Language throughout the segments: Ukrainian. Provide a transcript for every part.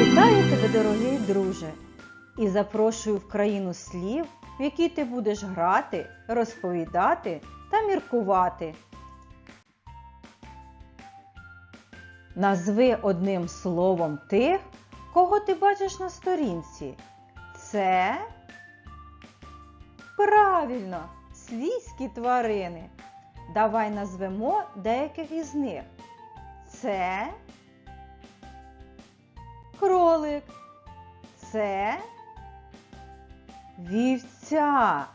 Вітаю тебе, дорогий друже, і запрошую в країну слів, в якій ти будеш грати, розповідати та міркувати. Назви одним словом тих, кого ти бачиш на сторінці. Це правильно свійські тварини. Давай назвемо деяких із них. Це кролик. Це вівця.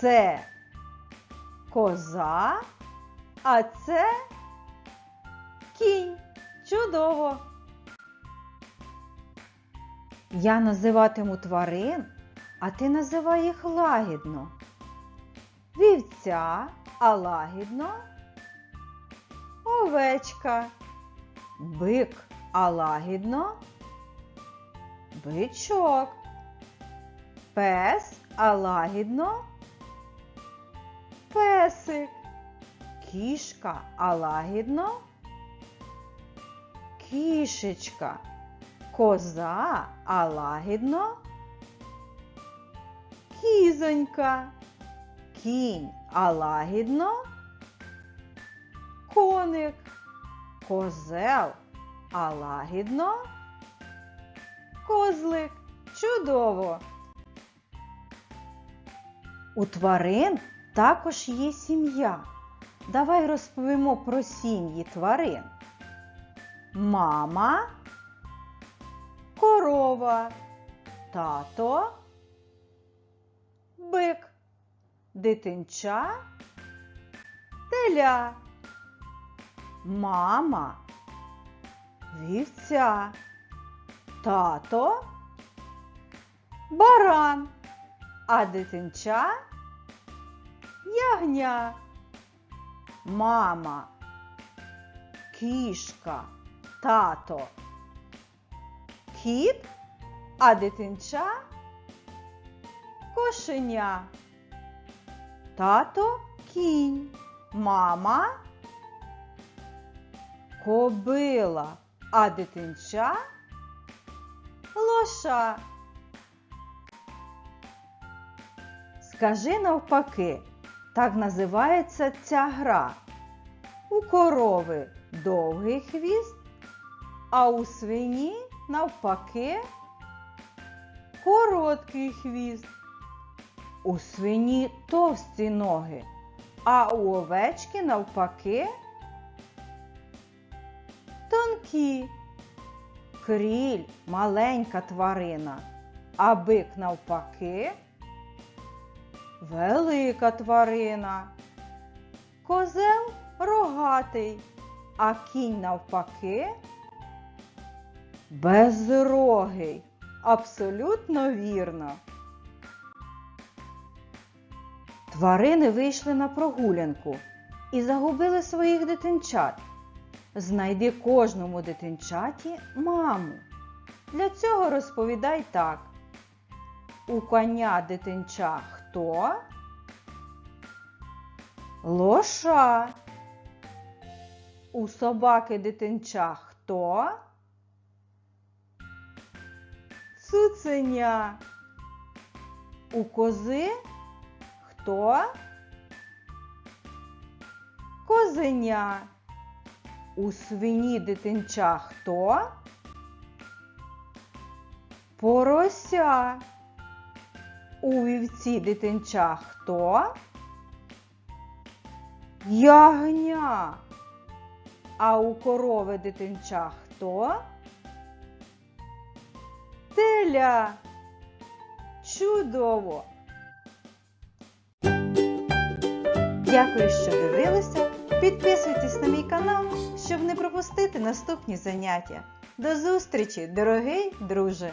Це коза, а це кінь. Чудово! Я називатиму тварин, а ти називай їх лагідно. Вівця, а лагідно. Овечка. Бик, а лагідно. Бичок. Пес, а лагідно. Песик. Кішка, а лагідно. Кішечка. Коза, а лагідно. Кізонька. Кінь, а лагідно. Коник. Козел, а лагідно. Козлик. Чудово! У тварин також є сім'я. Давай розповімо про сім'ї тварин. Мама, корова, тато, бик, дитинча, теля, мама, вівця, тато, баран, а дитинча? Ягня, мама, кішка, тато, кіт, а дитинча? Кошеня, тато кінь, мама? Кобила, а дитинча лоша. Скажи навпаки, так називається ця гра. У корови довгий хвіст, а у свині навпаки короткий хвіст. У свині товсті ноги, а у овечки навпаки тонкі. Кріль маленька тварина, а бик навпаки велика тварина. Козел рогатий, а кінь навпаки безрогий. Абсолютно вірно. Тварини вийшли на прогулянку і загубили своїх дитинчат. Знайди кожному дитинчаті маму. Для цього розповідай так. У коня дитинча хто? Лоша. У собаки дитинча хто? Цуценя. У кози хто? Козеня. У свині дитинча хто? Порося. У вівці дитинча хто? Ягня. А у корови дитинча хто? Теля. Чудово! Дякую, що дивилися. Підписуйтесь на мій канал, щоб не пропустити наступні заняття. До зустрічі, дорогий друже!